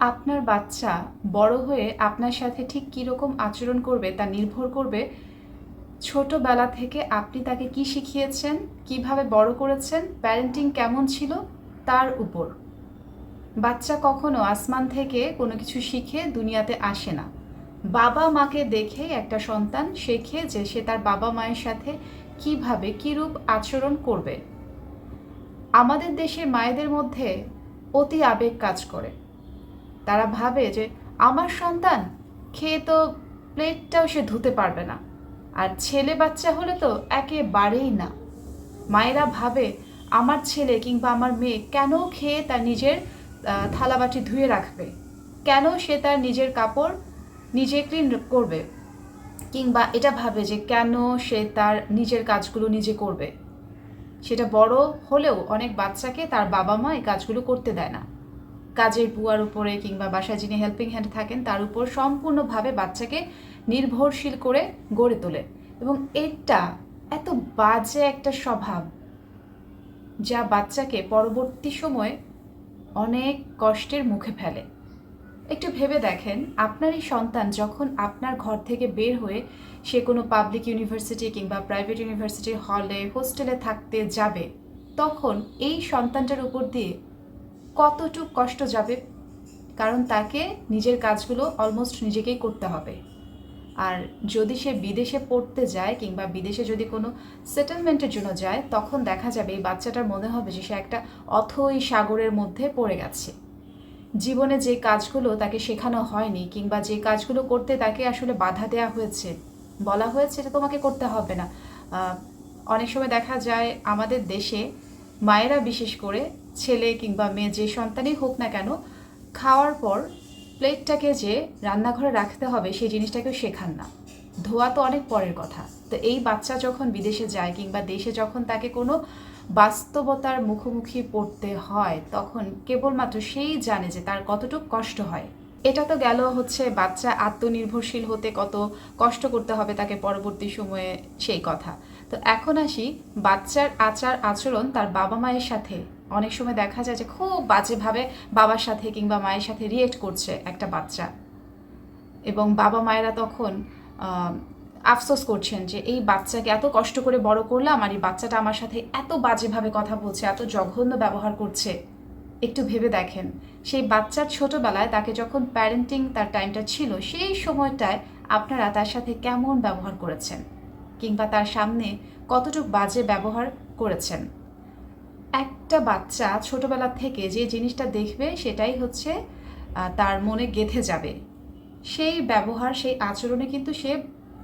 আপনার বাচ্চা বড় হয়ে আপনার সাথে ঠিক কীরকম আচরণ করবে তা নির্ভর করবে ছোটবেলা থেকে আপনি তাকে কি শিখিয়েছেন, কীভাবে বড় করেছেন প্যারেন্টিং কেমন ছিল তার উপর। বাচ্চা কখনো আসমান থেকে কোনো কিছু শিখে দুনিয়াতে আসে না। বাবা মাকে দেখে একটা সন্তান শেখে যে সে তার বাবা মায়ের সাথে কীভাবে কীরূপ আচরণ করবে। আমাদের দেশে মায়েদের মধ্যে অতি আবেগ কাজ করে। তারা ভাবে যে আমার সন্তান খেয়ে তো প্লেটটাও সে ধুতে পারবে না। আর ছেলে বাচ্চা হলে তো একেবারেই না। মায়েরা ভাবে আমার ছেলে কিংবা আমার মেয়ে কেন খেয়ে তার নিজের থালাবাটি ধুয়ে রাখবে? কেন সে তার নিজের কাপড় নিজে ক্লিন করবে? কিংবা এটা ভাবে যে কেন সে তার নিজের কাজগুলো নিজে করবে? সেটা বড় হলেও অনেক বাচ্চাকে তার বাবা মা এই কাজগুলো করতে দেয় না। কাজের বুয়ার উপরে কিংবা বাসায় যিনি হেল্পিং হ্যান্ড থাকেন, তার উপর সম্পূর্ণভাবে বাচ্চাকে নির্ভরশীল করে গড়ে তোলে। এবং এটা এত বাজে একটা স্বভাব যা বাচ্চাকে পরবর্তী সময়ে অনেক কষ্টের মুখে ফেলে। একটু ভেবে দেখেন, আপনারই সন্তান যখন আপনার ঘর থেকে বের হয়ে সে কোনো পাবলিক ইউনিভার্সিটি কিংবা প্রাইভেট ইউনিভার্সিটি হলে হোস্টেলে থাকতে যাবে, তখন এই সন্তানটার উপর দিয়ে কতটুক কষ্ট যাবে? কারণ তাকে নিজের কাজগুলো অলমোস্ট নিজেকেই করতে হবে। আর যদি সে বিদেশে পড়তে যায় কিংবা বিদেশে যদি কোনো সেটেলমেন্টের জন্য যায়, তখন দেখা যাবে এই বাচ্চাটার মনে হবে যে সে একটা অথই সাগরের মধ্যে পড়ে গেছে। জীবনে যে কাজগুলো তাকে শেখানো হয়নি কিংবা যে কাজগুলো করতে তাকে আসলে বাধা দেওয়া হয়েছে, বলা হয়েছে এটা তোমাকে করতে হবে না। অনেক সময় দেখা যায় আমাদের দেশে মায়েরা বিশেষ করে ছেলে কিংবা মেয়ে যে সন্তানই হোক না কেন, খাওয়ার পর প্লেটটাকে যে রান্নাঘরে রাখতে হবে সেই জিনিসটাকেও শেখান না। ধোয়া তো অনেক পরের কথা। তো এই বাচ্চা যখন বিদেশে যায় কিংবা দেশে যখন তাকে কোনো বাস্তবতার মুখোমুখি পড়তে হয়, তখন কেবলমাত্র সেই জানে যে তার কতটুকু কষ্ট হয়। এটা তো গেল হচ্ছে বাচ্চা আত্মনির্ভরশীল হতে কত কষ্ট করতে হবে তাকে পরবর্তী সময়ে সেই কথা। তো এখন আসি বাচ্চার আচার আচরণ তার বাবা মায়ের সাথে। অনেক সময় দেখা যায় যে খুব বাজেভাবে বাবার সাথে কিংবা মায়ের সাথে রিয়েক্ট করছে একটা বাচ্চা। এবং বাবা মায়েরা তখন আফসোস করছেন যে এই বাচ্চাকে এত কষ্ট করে বড় করলাম আর এই বাচ্চাটা আমার সাথে এত বাজেভাবে কথা বলছে, এত জঘন্য ব্যবহার করছে। একটু ভেবে দেখেন। সেই বাচ্চার ছোটবেলায় তাকে যখন প্যারেন্টিং তার টাইমটা ছিল, সেই সময়টায় আপনারা তার সাথে কেমন ব্যবহার করেছেন? কিংবা তার সামনে কতটুকু বাজে ব্যবহার করেছেন? একটা বাচ্চা ছোটবেলা থেকে যে জিনিসটা দেখবে সেটাই হচ্ছে তার মনে গেঁথে যাবে। সেই ব্যবহার, সেই আচরণে কিন্তু সে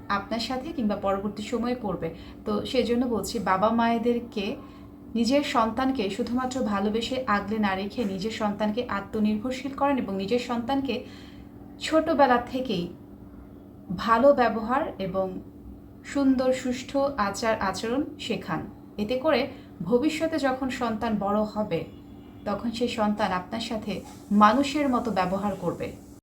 আপনার সাথে কিংবা পরবর্তী সময়ে করবে। তো সেজন্য বলছি বাবা মায়েদেরকে নিজের সন্তানকে শুধুমাত্র ভালোবেসে আগলে না রেখে নিজের সন্তানকে আত্মনির্ভরশীল করেন এবং নিজের সন্তানকে ছোটবেলা থেকেই ভালো ব্যবহার এবং সুন্দর, সুষ্ঠু আচার আচরণ শেখান। এতে করে ভবিষ্যতে যখন সন্তান বড় হবে, তখন সেই সন্তান আপনার সাথে মানুষের মতো ব্যবহার করবে।